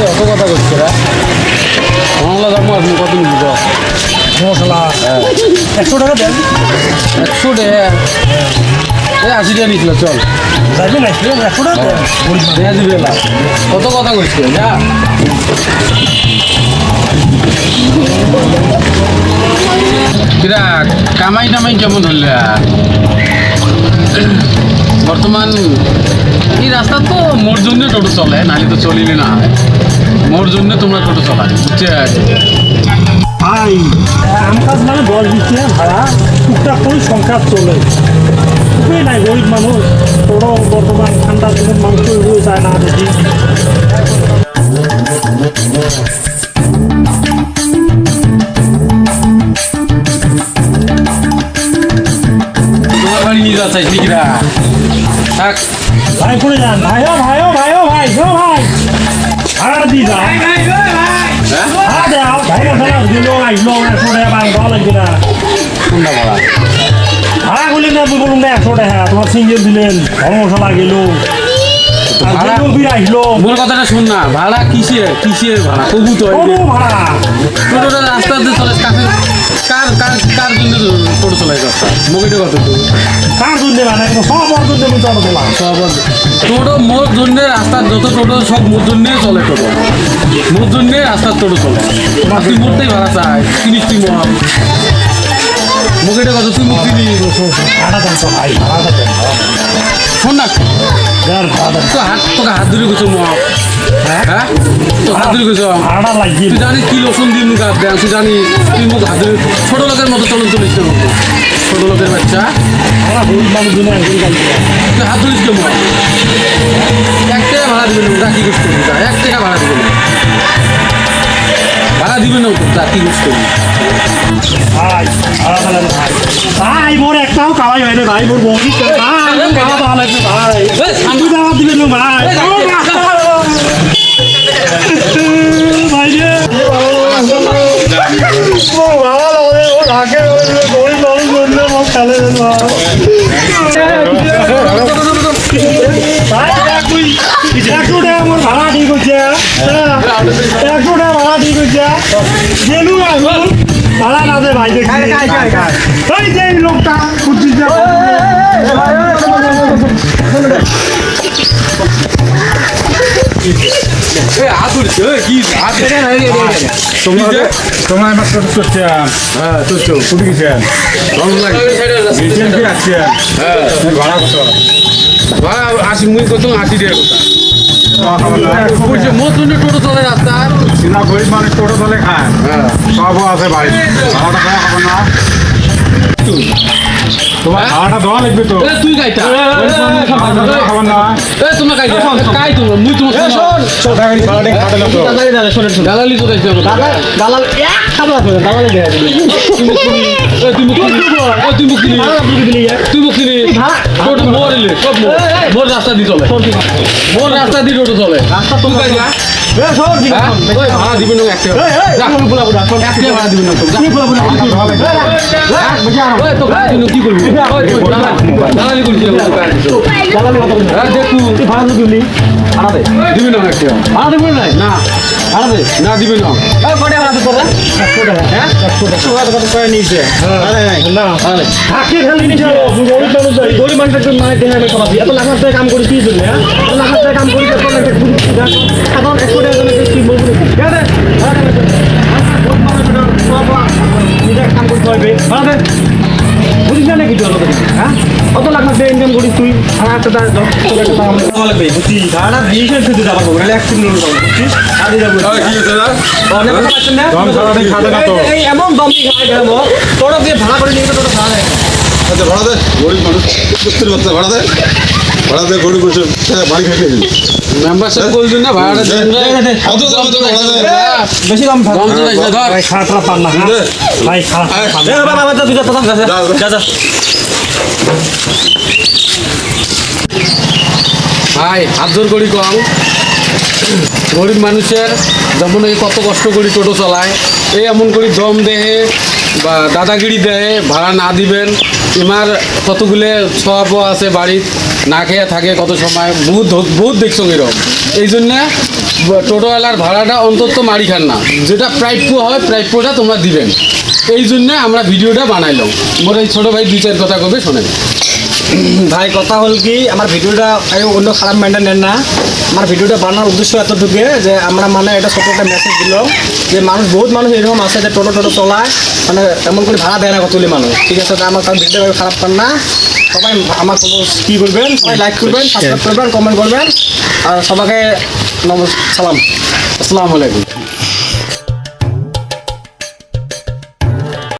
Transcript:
এই অত কথা করছে রা। বাংলা দাম আপনি কত নিব মশলা। একশো টাকা দেন। একশো টাকা এই আশি টাকা নিছিল চল। না একশো টাকা। দেখা দিবে না কত কথা করছে যা। কিরা কামাই টামাই কেমন হল? বর্তমান এই রাস্তা তো মোর জন্য টোটো চলে নাহলে তো চলিলে না। মোর জন্য তোমরা টোটো চলা বুঝছে ভাই আম কাজ মানে দশ বিশ টাকা ভাড়া টুকটাক করে সংসার চলে। উপায় নাই গরিব মানুষ তোরও বর্তমান ঠান্ডার দিনের মানুষ হয়ে যায় না দেখি তোমার থাক। ভাই করে যান। ভাই ও ভাই ও ভাই ও ভাই ও ভাই। ভাড়া দি হ্যাঁ? দাও ভাই ভাড়া দিল ভালো লাগবে না। কোনটা ভাড়া? করলেন না বলুন না একশো টাকা তোমার সিঙ্গেল দিলেন গরম মশলা গেল ভাড়া- মোর কথাটা শোন না ভাড়া কিসের কিসের ভাড়া? কবু তো ভাড়া। টোটোটা রাস্তাতে চলে টোটো চলাই রাস্তা মুগিটা কত তো কার জন্য মানে সব ওর জন্য আমি চলো সব টোটো মোর জন্য রাস্তার যত টোটো সব মোর জন্য চলে টোটো। মোর জন্য রাস্তার টোটো চলে। তোমার তুই মোরটাই ভাড়া চাই কিনিস তুই মহা মুগিটা কত তুই মুখ দিবি শোন না। দেন তোকে হাত ধরে গেছো মহা হ্যাঁ? তো হাত ধরে গেছো। তুই জানিস কি দিয়ে মুখ হাত দেয়? তুই জানিস তুই মুখ হাত ধরে ছোট লোকের মতো চলন চলিস কেন ছোটো লোকের বাচ্চা। তুই হাত ধরিস কেমন এক টাকা ভাড়া দিবেন না। কি গোস এক টাকা ভাড়া দিবেন ভাড়া দিবেন না তা কি গোস করবি। ভাই ভাই। মোর একটাও কামাই হয় না ভাই মোর বউ কি করে? ভাই। ভাড়া দেওয়া টাকা দিবেন না ভাই। ভাই। রে ও গরিব মানুষ জন্য খেলে ভাই। একশো টাকা মোর ভাড়া ঠিক হচ্ছে। একশো টাকা ভাড়া ঠিক গেলু এখন ভাড়া না দে ভাই দেখি ওই যে লোকটা যে তোমার মাত্র করছে হ্যাঁ কুটি গেছেন হ্যাঁ কত আসি মুই কত আশি টাকা কথা জন্য টোটো চলে রাস্তা। সিনা গরিব মানুষ টোটো চলে খায়। হ্যাঁ। সবও আছে ভাড়াটা দেওয়া হবে না। তোমার হ্যাঁ? ভাড়াটা দেওয়া লাগবে তো। এ, তুই গাইতা? হবে না এ তোমরা গাইতা? কাই তোমরা? মুই তোমার খাটে দালালি তো গাইতে দালাল এক খাবার আছে দেয়া তুই মুখ তুই মুখ তুই মুখ দিলি মোর মোর। মোর রাস্তা দি চলে। মোর রাস্তা দি টোটো চলে। রাস্তা তুমি হ্যাঁ ভাড়া দিবেন না একটা ভাড়া দিবেন না কি করবি দালাল- করছি আমি তো গাড়ি জন্য। হ্যাঁ দেখু দিবি না একটা না না দিবি না না হাকে খালি নিছে গরিব মানুষ যাই গরিব মানুষের জন্য নাই দেহে আমি এত লাখ লাখ টাকা কাম করি কি জন্য হ্যাঁ লাখ লাখ টাকা কাম করি এত লাখ না অনেক কথা পাচ্ছেন না? দম ছাড়াটাই খাটে না তো এই এমন দম দিয়ে খাওয়া গেল তোরা দিয়ে ভাড়া করে নিয়ে তোরা ভাড়া দেয় আচ্ছা ভাড়া দে। গরিব মানুষ সত্যি বাচ্চা ভাড়া দে। ভাড়া দে গরিব বসে বাড়ি খাইতে মেম্বারশিপ করছেন না ভাড়াটা কত দাম তো ভাড়া দে? বেশি দাম ধর। ভাই পান না যা। যা যা। ভাই, হাত জোর করি কম। গরিব মানুষের যেমন এই কত কষ্ট করি টোটো চালায়, এই এমন করি দম দেহে বা দাদাগিরি দেহে ভাড়া না দিবেন। এমার কতগুলো সব আছে বাড়ির না খেয়ে থাকে কত সময়, বহুত বহুত দেখছ এরকম এই জন্যে টোটোওয়ালার ভাড়াটা অন্তত মারি খান না। যেটা প্রাপ্য হয়, প্রাপ্যটা তোমরা দিবেন। এই জন্যে আমরা ভিডিওটা বানাইলাম। মোর এই ছোটো ভাই দুই চার কথা কবে শোনেন। ভাই, কথা হল কি আমার ভিডিওটা অন্য খারাপ মাইন্ডে নেন না। আমার ভিডিওটা বানানোর উদ্দেশ্য এতটুকু যে আমরা মানে এটা ছোট একটা মেসেজ দিলাম যে মানুষ বহুত মানুষ এরকম আছে যে টোটো টোটো চলায় মানে এমন করে ভাড়া দেয় না কতগুলি মানুষ ঠিক আছে, তো আমার কারণ ভিডিওটা খারাপ করেন না। সবাই আমার কোনো কি করবেন সবাই লাইক করবেন সাবস্ক্রাইব করবেন কমেন্ট করবেন আর সবাইকে নমস্কার সালাম। আসসালামু আলাইকুম।